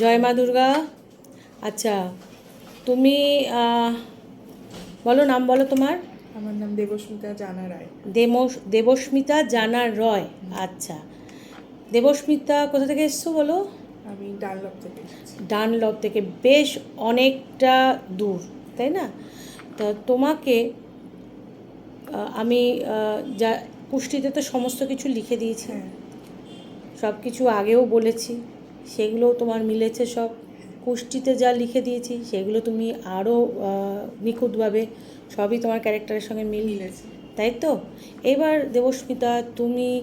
জয় মা দুর্গা। আচ্ছা তুমি বলো নাম বলো তোমার। আমার নাম দেবস্মিতা জানা রায়। দেমস দেবস্মিতা জানা রয়। আচ্ছা দেবস্মিতা কোথা থেকে এসছো বলো? আমি ডানলপ থেকে ডানলপ থেকে। বেশ অনেকটা দূর তাই না? তা তোমাকে আমি যা পুষ্টিতে তো সমস্ত কিছু লিখে দিয়েছি। হ্যাঁ। সব কিছু আগেও বলেছি। সেগুলোও তোমার মিলেছে সব। কুষ্টিতে যা লিখে দিয়েছি সেগুলো তুমি আরও নিখুঁতভাবে সবই তোমার ক্যারেক্টারের সঙ্গে মিল মিলেছে। তাই তো? এবার দেবস্মিতা তুমি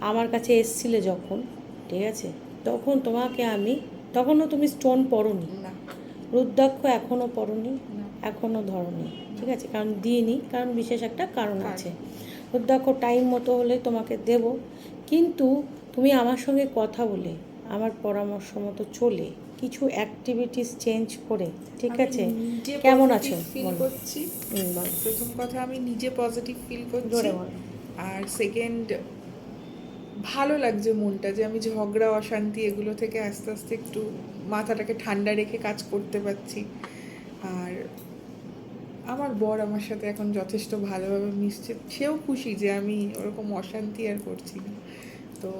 আমার কাছে এসছিলে যখন ঠিক আছে? তখন তোমাকে আমি তখনও তুমি স্টোন পড়নি না। রুদ্রাক্ষ এখনও পড়নি না। এখনও ধরনি ঠিক আছে? কারণ দিইনি কারণ বিশেষ একটা কারণ কারণ। আছে। রুদ্রাক্ষ টাইম মতো হলে তোমাকে দেব কিন্তু তুমি আমার সঙ্গে কথা বলে আমার পরামর্শ মতো চলে। কিছু অ্যাক্টিভিটিস চেঞ্জ করে। ঠিক আছে? কেমন আছো ফিল করছি। প্রথম কথা আমি নিজে পজিটিভ ফিল করছি। আর সেকেন্ড ভালো লাগছে মনটা যে আমি ঝগড়া অশান্তি এগুলো থেকে আস্তে আস্তে একটু মাথাটাকে ঠান্ডা রেখে কাজ করতে পারছি। আর আমার বর আমার সাথে এখন যথেষ্ট ভালোভাবে মিশছে। সেও খুশি যে আমি ওরকম অশান্তি আর করছি না। তো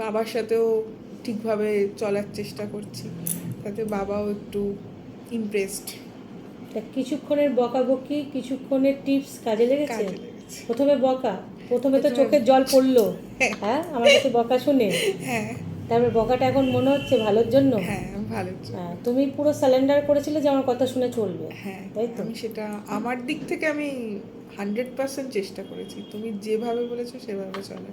বাবার সাথেও ঠিকভাবে চলার চেষ্টা করছি। তাতে বাবাও একটু ইমপ্রেসড কিছুক্ষণের বকাবকি কিছুক্ষণের টিপস কাজে লেগেছে? কাজে লেগেছে। প্রথমে বকা প্রথমে তো চোখে জল পড়ল। হ্যাঁ। হ্যাঁ আমার কাছে বকা শুনে? হ্যাঁ। তারপরে বকাটা এখন মনে হচ্ছে ভালোর জন্য? হ্যাঁ ভালো হ্যাঁ, তুমি পুরো স্যালেন্ডার করেছিলে যে আমার কথা শুনে চলবে। হ্যাঁ তাই তো? আমি সেটা আমার দিক থেকে আমি হান্ড্রেড পার্সেন্ট চেষ্টা করেছি। তুমি যেভাবে বলেছ সেভাবে চলে।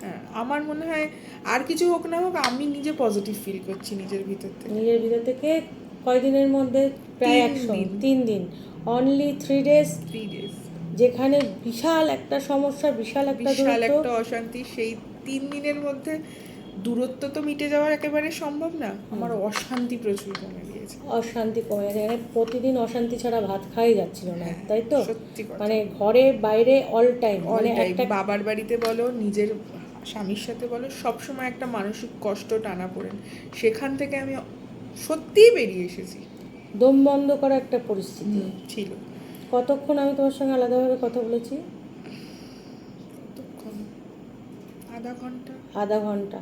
হ্যাঁ আমার মনে হয় আর কিছু হোক না হোক আমি নিজে পজিটিভ ফিল করছি নিজের ভিতর থেকে। নিজের ভিতর থেকে কয়দিনের মধ্যে? প্রায় একশো। তিন দিন। Only three days three days যেখানে বিশাল একটা সমস্যা বিশাল একটা বিশাল দূরত্ব। একটা অশান্তি। সেই তিন দিনের মধ্যে দূরত্ব তো মিটে যাওয়ার একেবারে সম্ভব না। আমার অশান্তি প্রচুর কমে গিয়েছে। অশান্তি কমে গেছে। এখানে প্রতিদিন অশান্তি ছাড়া ভাত খাই যাচ্ছিল না হ্যাঁ, তাই তো? মানে ঘরে বাইরে অল টাইম মানে একটা বাবার বাড়িতে বলো নিজের স্বামীর সাথে বলো সবসময় একটা মানসিক কষ্ট টানা পড়েন। সেখান থেকে আমি সত্যিই বেরিয়ে এসেছি। দম বন্ধ করা একটা পরিস্থিতি। ছিল। কতক্ষণ আমি তোমার সঙ্গে আলাদাভাবে কথা বলেছি? আধা ঘণ্টা। আধা ঘণ্টা।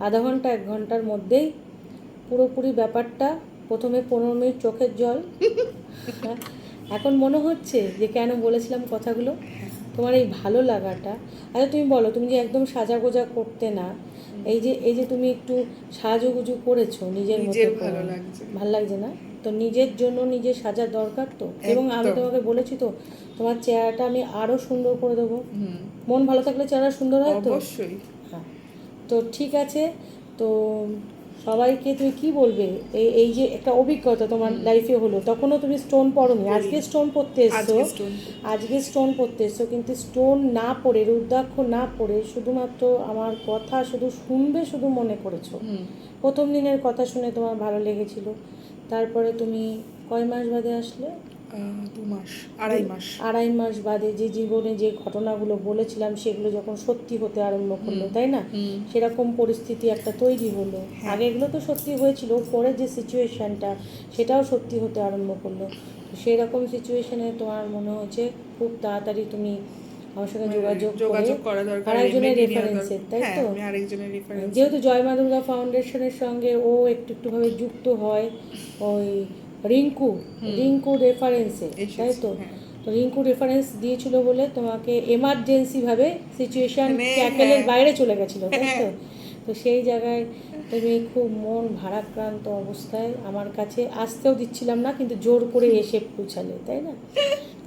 আধা ঘণ্টা এক ঘণ্টার মধ্যেই পুরোপুরি ব্যাপারটা প্রথমে পনেরো মিনিট চোখের জল। হ্যাঁ, এখন মনে হচ্ছে যে কেন বলেছিলাম কথাগুলো? তোমার এই ভালো লাগাটা। আচ্ছা তুমি বলো তুমি যে একদম সাজা গোজা করতে না এই যে এই যে তুমি একটু সাজুগুজু করেছ নিজের মতো। ভালো লাগছে। ভালো লাগছে না? তো নিজের জন্য নিজে সাজা দরকার তো? এবং আমি তোমাকে বলেছি তো তোমার চেহারাটা আমি আরও সুন্দর করে দেবো। মন ভালো থাকলে চেহারা সুন্দর হয় তো? অবশ্যই। হ্যাঁ। তো ঠিক আছে তো সবাইকে তুমি কি বলবে? এই এই যে একটা অভিজ্ঞতা তোমার লাইফে হলো তখনও তুমি স্টোন পড়নি। আজকে স্টোন পড়তে এসছো। আজকে স্টোন পড়তে এসছো কিন্তু স্টোন না পড়ে রুদ্রাক্ষ না পড়ে শুধুমাত্র আমার কথা শুধু শুনবে শুধু মনে করেছ। প্রথম দিনের কথা শুনে তোমার ভালো লেগেছিল। তারপরে তুমি কয় মাস বাদে আসলে? দু মাস আড়াই মাস। আড়াই মাস বাদে যে জীবনে যে ঘটনাগুলো বলেছিলাম সেগুলো যখন সত্যি হতে আরম্ভ করল তাই না? সেরকম পরিস্থিতি একটা তৈরি হলো। হ্যাঁ। আগে এগুলো তো সত্যি হয়েছিল পরে যে সিচুয়েশনটা সেটাও সত্যি হতে আরম্ভ করল। সেই রকম সিচুয়েশনে তোমার মনে হচ্ছে খুব তাড়াতাড়ি তুমি আমার সঙ্গে যোগাযোগ যোগাযোগ করা দরকার আরেকজনের remedy নেওয়া রেফারেন্সের তাই হ্যাঁ তো? আরেকজনের রেফারেন্স যেহেতু জয় মা দুর্গা ফাউন্ডেশনের সঙ্গে ও একটু একটুভাবে যুক্ত হয় ওই রিঙ্কু রিঙ্কু রেফারেন্সে তাই তো হ্যাঁ। তো রিঙ্কু রেফারেন্স দিয়েছিল বলে তোমাকে এমার্জেন্সি ভাবে সিচুয়েশন মানে, ট্যাকেলের হ্যাঁ। বাইরে চলে গেছিল তাই তো হ্যাঁ। তো সেই জায়গায় তুমি খুব মন ভারাক্রান্ত অবস্থায় আমার কাছে আসতেও দিচ্ছিলাম না কিন্তু জোর করে এসে পৌঁছালে তাই না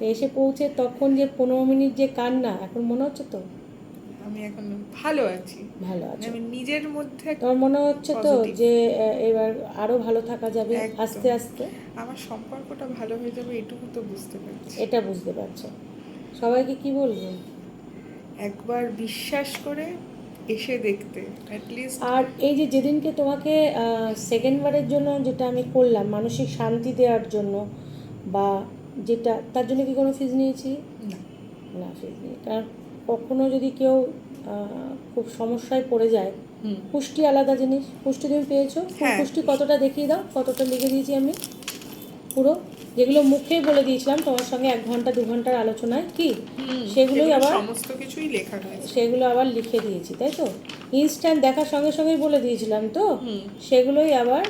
এসে পৌঁছে তখন যে পনেরো মিনিট যে কান্না এখন মনে হচ্ছে তো আমি এখন ভালো আছি। ভালো মানে আছে। আমি নিজের মধ্যে তোমার মনে হচ্ছে তো যে এবার আরও ভালো থাকা যাবে আস্তে আস্তে? আমার সম্পর্কটা ভালো হয়ে যাবে এটুকু তো বুঝতে পারছি। এটা বুঝতে পারছ। সবাইকে কি বলব? একবার বিশ্বাস করে এসে দেখতে অ্যাটলিস্ট আর এই যে যেদিনকে তোমাকে সেকেন্ড বারের জন্য যেটা আমি করলাম মানসিক শান্তি দেওয়ার জন্য বা যেটা তার জন্য কি কোনো ফিজ নিয়েছি? না। না ফিজ নিই। কারণ কখনো যদি কেউ খুব সমস্যায় পড়ে যায়। পুষ্টি আলাদা জিনিস। পুষ্টি তুমি পেয়েছ? হ্যাঁ। পুষ্টি কতটা দেখিয়ে দাও? কতটা লিখে দিয়েছি আমি? পুরো। যেগুলো মুখেই বলে দিয়েছিলাম তোমার সঙ্গে এক ঘণ্টা দু ঘণ্টার আলোচনায় কি? সেগুলোই আবার সমস্ত কিছুই লেখা রয়েছে। সেগুলো আবার লিখে দিয়েছি তাই তো? ইনস্ট্যান্ট দেখার সঙ্গে সঙ্গেই বলে দিয়েছিলাম তো? সেগুলোই আবার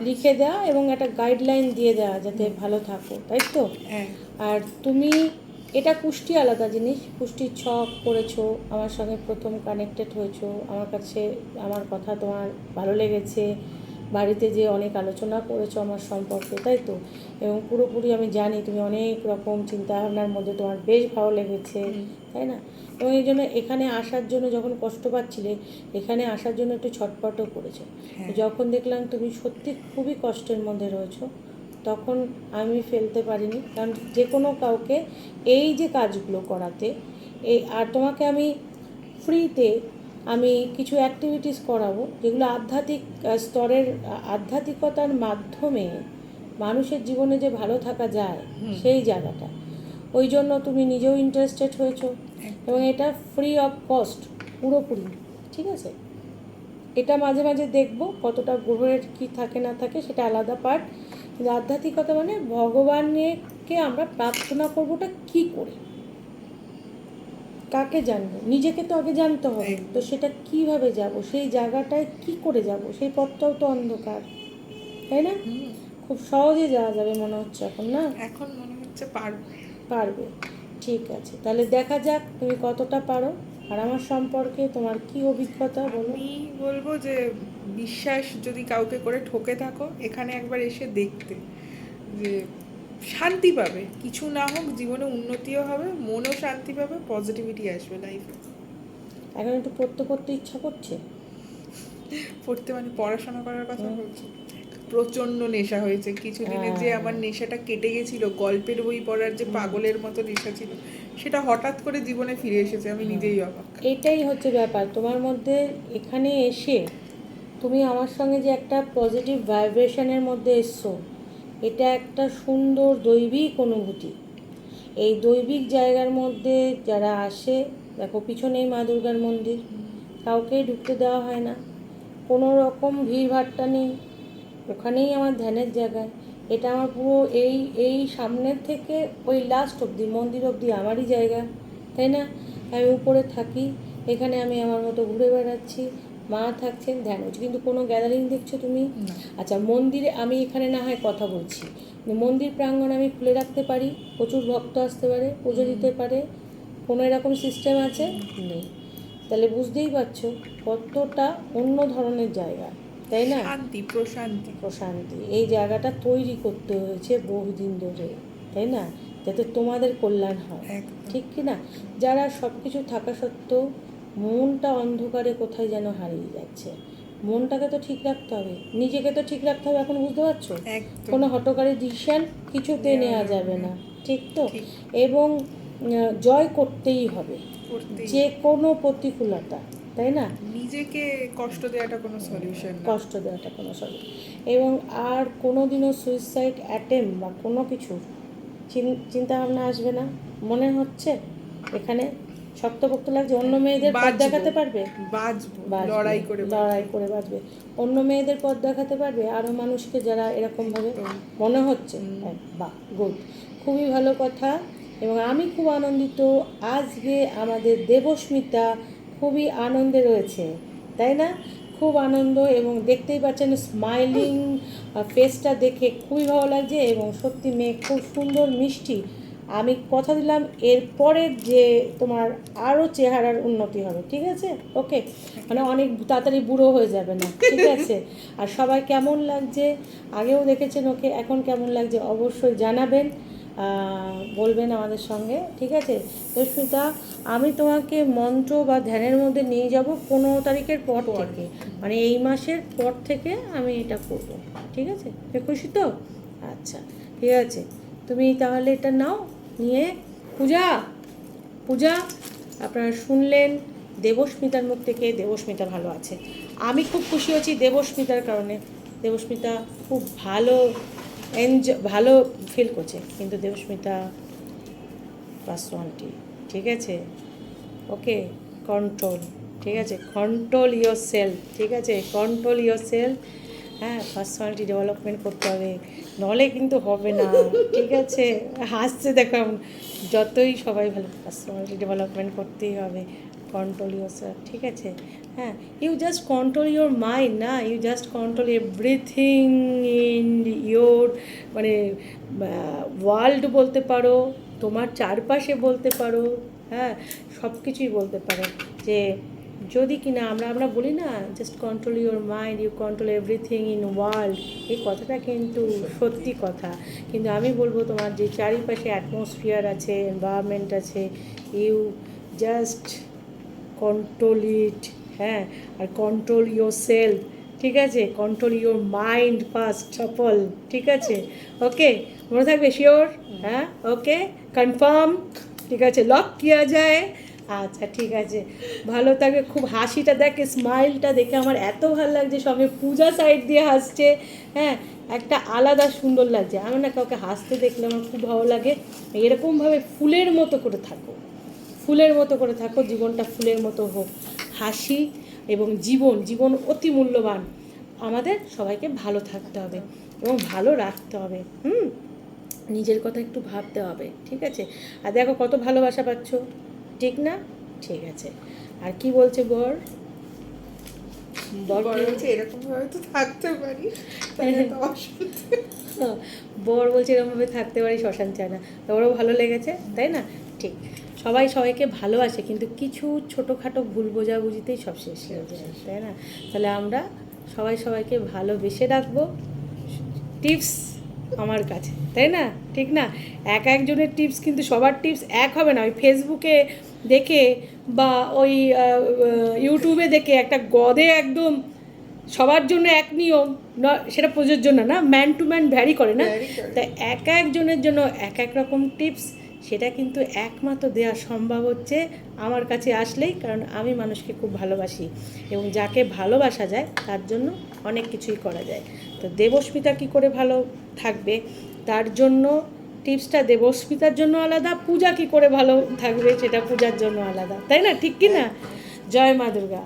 লিখে দেওয়া এবং একটা গাইডলাইন দিয়ে দেওয়া যাতে ভালো থাকো তাই তো? হ্যাঁ। আর তুমি এটা পুষ্টি আলাদা জিনিস। পুষ্টির ছক করেছ আমার সঙ্গে প্রথম কানেক্টেড হয়েছো। আমার কাছে আমার কথা তোমার ভালো লেগেছে। বাড়িতে যে অনেক আলোচনা করেছ আমার সম্পর্কে তাই তো? এবং পুরোপুরি আমি জানি তুমি অনেক রকম চিন্তাভাবনার মধ্যে তোমার বেশ ভালো লেগেছে তাই না? এবং এই জন্য এখানে আসার জন্য যখন কষ্ট পাচ্ছিলে এখানে আসার জন্য একটু ছটপটও করেছ। হ্যাঁ। যখন দেখলাম তুমি সত্যি খুবই কষ্টের মধ্যে রয়েছো তখন আমি ফেলতে পারিনি। কারণ যে কোনো কাউকে এই যে কাজগুলো করাতে এই আর তোমাকে আমি ফ্রিতে আমি কিছু অ্যাক্টিভিটিস করাবো যেগুলো আধ্যাত্মিক স্তরের আধ্যাত্মিকতার মাধ্যমে মানুষের জীবনে যে ভালো থাকা যায় সেই জায়গাটা। ওই জন্য তুমি নিজেও ইন্টারেস্টেড হয়েছো। এবং এটা ফ্রি অফ কস্ট পুরোপুরি ঠিক আছে? এটা মাঝে মাঝে দেখব কতটা গ্রহের কি থাকে না থাকে সেটা আলাদা পার্ট আধ্যাত্মিকতা মানে ভগবানকে আমরা প্রার্থনা করবোটা কি করে? কাকে জানব? নিজেকে তো আগে জানতে হবে। তো সেটা কীভাবে যাব? সেই জায়গাটায় কি করে যাব? সেই পথটাও তো অন্ধকার তাই না? খুব সহজে যাওয়া যাবে মনে হচ্ছে এখন না? এখন মনে হচ্ছে পারবে। পারবে। ঠিক আছে। তাহলে দেখা যাক তুমি কতটা পারো। আর আমার সম্পর্কে তোমার কি অভিজ্ঞতা বলো? আমি বলব যে বিশ্বাস যদি কাউকে করে ঠকে থাকো এখানে একবার এসে দেখতে যে শান্তি পাবে। কিছু না হোক জীবনে উন্নতিও হবে মনও শান্তি পাবে পজিটিভিটি আসবে লাইফে এখন একটু পড়তে পড়তে ইচ্ছা করছে? পড়তে মানে পড়াশোনা করার কথা। বলছো? প্রচণ্ড নেশা হয়েছে। কিছুদিনে যে হ্যাঁ। আমার নেশাটা কেটে গেছিল গল্পের বই পড়ার যে পাগলের মতো নেশা ছিল সেটা হঠাৎ করে জীবনে ফিরে এসেছে আমি নিজেই অবাক। এটাই হচ্ছে ব্যাপার। তোমার মধ্যে এখানে এসে তুমি আমার সঙ্গে যে একটা পজিটিভ ভাইব্রেশনের মধ্যে এসছো এটা একটা সুন্দর দৈবিক অনুভূতি। এই দৈবিক জায়গার মধ্যে যারা আসে দেখো পিছনেই মা দুর্গার মন্দির কাউকেই ঢুকতে দেওয়া হয় না। কোনো রকম ভিড়ভাট্টা নেই। ওখানেই আমার ধ্যানের জায়গায়। এটা আমার পুরো এই এই সামনের থেকে ওই লাস্ট অবধি মন্দির অবধি আমারই জায়গা তাই না? আমি উপরে থাকি এখানে আমি আমার মতো ঘুরে বেড়াচ্ছি মা থাকছেন ধ্যান হচ্ছে কিন্তু কোনো গ্যাদারিং দেখছ তুমি? আচ্ছা মন্দিরে আমি এখানে না হয় কথা বলছি। মন্দির প্রাঙ্গণ আমি খুলে রাখতে পারি প্রচুর ভক্ত আসতে পারে পুজো দিতে পারে কোনো এরকম সিস্টেম আছে? নেই। তাহলে বুঝতেই পারছ কতটা অন্য ধরনের জায়গা। তাই না? শান্তি প্রশান্তি। প্রশান্তি। এই জায়গাটা তৈরি করতে হয়েছে বহুদিন ধরে তাই না? যাতে তোমাদের কল্যাণ হয়। ঠিক কি না? যারা সব কিছু থাকা সত্ত্বেও মনটা অন্ধকারে কোথায় যেন হারিয়ে যাচ্ছে। মনটাকে তো ঠিক রাখতে হবে। নিজেকে তো ঠিক রাখতে হবে এখন বুঝতে পারছ? কোনো হটকারী ডিসিশন কিছুতেই নেওয়া যাবে। না। ঠিক তো? এবং জয় করতেই হবে। যে কোনো প্রতিকূলতা তাই না? নিজেকে কষ্ট দেওয়াটা কোনো সলিউশন কষ্ট দেওয়াটা কোনো সব এবং আর কোনো দিনও সুইসাইড অ্যাটেম্প বা কোনো কিছু চিন্তা ভাবনা আসবে না। মনে হচ্ছে এখানে শক্তপোক্ত লাগছে। অন্য মেয়েদের পথ দেখাতে পারবে? লড়াই করে। লড়াই করে বাঁচবে। অন্য মেয়েদের পথ দেখাতে পারবে? আরও মানুষকে যারা এরকমভাবে। মনে হচ্ছে। বাহ গুড খুবই ভালো কথা। এবং আমি খুব আনন্দিত। আজকে আমাদের দেবস্মিতা খুবই আনন্দে রয়েছে, তাই না? খুব আনন্দ এবং দেখতেই পাচ্ছেন স্মাইলিং ফেসটা দেখে খুবই ভালো লাগছে এবং সত্যি মেয়ে খুব সুন্দর, মিষ্টি। আমি কথা দিলাম এরপরের যে তোমার আরও চেহারার উন্নতি হবে, ঠিক আছে? ওকে মানে অনেক তাড়াতাড়ি বুড়ো হয়ে যাবে না, ঠিক আছে? আর সবাই কেমন লাগছে? আগেও দেখেছেন ওকে এখন কেমন লাগছে? অবশ্যই জানাবেন। বলবেন আমাদের সঙ্গে ঠিক আছে? রশ্মিতা আমি তোমাকে মন্ত্র বা ধ্যানের মধ্যে নিয়ে যাব পনেরো তারিখের পর। থেকে। মানে এই মাসের পর থেকে আমি এটা করব ঠিক আছে? খুশি তো? আচ্ছা ঠিক আছে। তুমি তাহলে এটা নাও নিয়ে পূজা পূজা আপনারা শুনলেন দেবস্মিতার মুখ থেকে দেবস্মিতা ভালো আছে। আমি খুব খুশি হয়েছি দেবস্মিতার কারণে। দেবস্মিতা খুব ভালো এনজয় ভালো ফিল করছে। কিন্তু দেবস্মিতা প্লাস ওয়ানটি ঠিক আছে? ওকে কন্ট্রোল ঠিক আছে? কন্ট্রোল ইয়োর সেলফ ঠিক আছে? কন্ট্রোল ইয়োর সেলফ হ্যাঁ পার্সোনালিটি ডেভেলপমেন্ট করতে হবে। নলে কিন্তু হবে না, ঠিক আছে? হাসছে দেখো এখন। যতই সবাই ভালো পার্সোনালিটি ডেভেলপমেন্ট করতেই হবে। কন্ট্রোল ইয়োর সেলফ ঠিক আছে? হ্যাঁ you just control your mind না you just control everything in your মানে ওয়ার্ল্ড বলতে পারো, তোমার চারপাশে বলতে পারো হ্যাঁ সব কিছুই বলতে পারো, যে যদি কিনা আমরা আমরা বলি না just control your mind you control everything in world এই কথাটা কিন্তু সত্যি কথা। কিন্তু আমি বলব তোমার যে চারিপাশে অ্যাটমসফিয়ার আছে এনভায়রনমেন্ট আছে ইউ জাস্ট কন্ট্রোল ইট হ্যাঁ আর কন্ট্রোল ইউর সেলফ ঠিক আছে? Control your mind first of all ঠিক আছে? ওকে মনে থাকবে? শিওর হ্যাঁ? ওকে কনফার্ম ঠিক আছে? লক কিয়া যায়? আচ্ছা ঠিক আছে। ভালো থাকবে। খুব হাসিটা দেখে স্মাইলটা দেখে আমার এত ভালো লাগছে। সবে পূজা সাইড দিয়ে হাসছে। হ্যাঁ? একটা আলাদা সুন্দর লাগছে। আমার না কাউকে হাসতে দেখলে আমার খুব ভালো লাগে। এরকমভাবে ফুলের মতো করে থাকো। ফুলের মতো করে থাকো। জীবনটা ফুলের মতো হোক। হাসি এবং জীবন জীবন অতি মূল্যবান। আমাদের সবাইকে ভালো থাকতে হবে এবং ভালো রাখতে হবে হুম? নিজের কথা একটু ভাবতে হবে ঠিক আছে? আর দেখো কত ভালোবাসা পাচ্ছ ঠিক না? ঠিক আছে। আর কি বলছে বর? বর কি হচ্ছে তো থাকতে পারি বর বলছে এরকমভাবে থাকতে পারি শ্মশান চায় না। তো ওরও ভালো লেগেছে তাই না? ঠিক। সবাই সবাইকে ভালোবাসে কিন্তু কিছু ছোটোখাটো ভুল বোঝাবুঝিতেই সব শেষ হয়ে যায় তাই না? তাহলে আমরা সবাই সবাইকে ভালোবেসে রাখব। টিপস আমার কাছে তাই না? ঠিক না? এক একজনের টিপস কিন্তু সবার টিপস এক হবে না। ওই ফেসবুকে দেখে বা ওই ইউটিউবে দেখে একটা গদে একদম সবার জন্য এক নিয়ম ন- সেটা প্রযোজ্য না না? ম্যান টু ম্যান ভ্যারি করে না? তাই এক একজনের জন্য এক এক রকম টিপস সেটা কিন্তু একমাত্র দেওয়া সম্ভব হচ্ছে আমার কাছে আসলেই কারণ আমি মানুষকে খুব ভালোবাসি। এবং যাকে ভালোবাসা যায় তার জন্য অনেক কিছুই করা যায়। তো দেবস্মিতা কী করে ভালো থাকবে? তার জন্য টিপসটা দেবস্মিতার জন্য আলাদা পূজা কী করে ভালো থাকবে সেটা পূজার জন্য আলাদা। তাই না? ঠিক কি না? জয় মা দুর্গা।